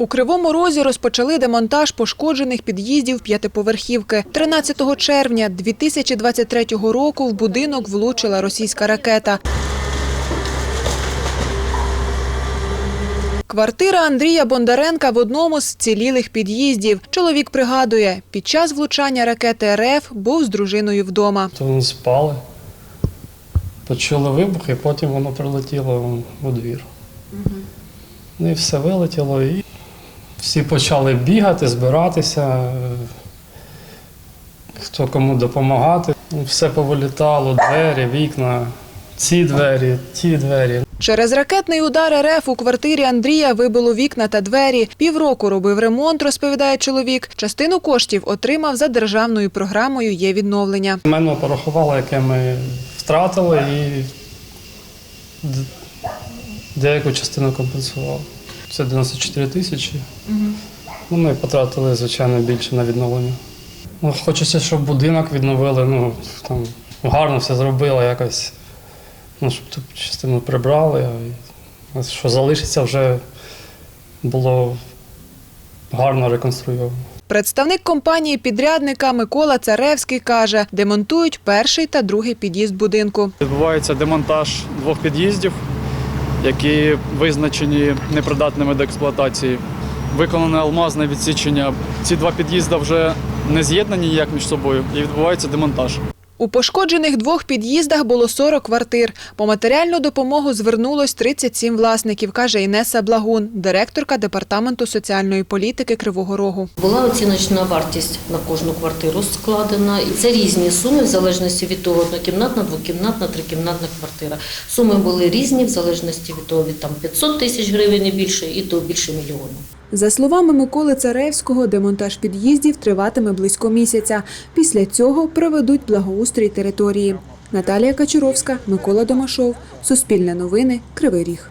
У Кривому Розі розпочали демонтаж пошкоджених під'їздів п'ятиповерхівки. 13 червня 2023 року в будинок влучила російська ракета. Квартира Андрія Бондаренка в одному з цілілих під'їздів. Чоловік пригадує, під час влучання ракети РФ був з дружиною вдома. То вони спали, почули вибух, і потім воно прилетіло у двір. Ну і все вилетіло, і всі почали бігати, збиратися, хто кому допомагати. Все повилітало, двері, вікна, ці двері, ті двері. Через ракетний удар РФ у квартирі Андрія вибило вікна та двері. Півроку робив ремонт, розповідає чоловік. Частину коштів отримав за державною програмою «Є відновлення». Мене порахували, яке ми втратили, і деяку частину компенсували. Це 94 тисячі. Ну, ми потратили, звичайно, більше на відновлення. Ну, хочеться, щоб будинок відновили, ну, там, гарно все зробили якось. Ну, щоб ту частину прибрали, а що залишиться вже було гарно реконструйовано. Представник компанії підрядника Микола Царевський каже, демонтують перший та другий під'їзд будинку. Відбувається демонтаж двох під'їздів, які визначені непридатними до експлуатації. Виконане алмазне відсічення. Ці два під'їзди вже не з'єднані ніяк між собою і відбувається демонтаж. У пошкоджених двох під'їздах було 40 квартир. По матеріальну допомогу звернулось 37 власників, каже Інеса Благун, директорка департаменту соціальної політики Кривого Рогу. Була оціночна вартість на кожну квартиру складена, і це різні суми в залежності від того, однокімнатна, двокімнатна, трикімнатна квартира. Суми були різні в залежності від того, від там 500 тисяч гривень і більше, і до більше мільйону. За словами Миколи Царевського, демонтаж під'їздів триватиме близько місяця. Після цього проведуть благоустрій території. Наталія Качуровська, Микола Домашов. Суспільне новини. Кривий Ріг.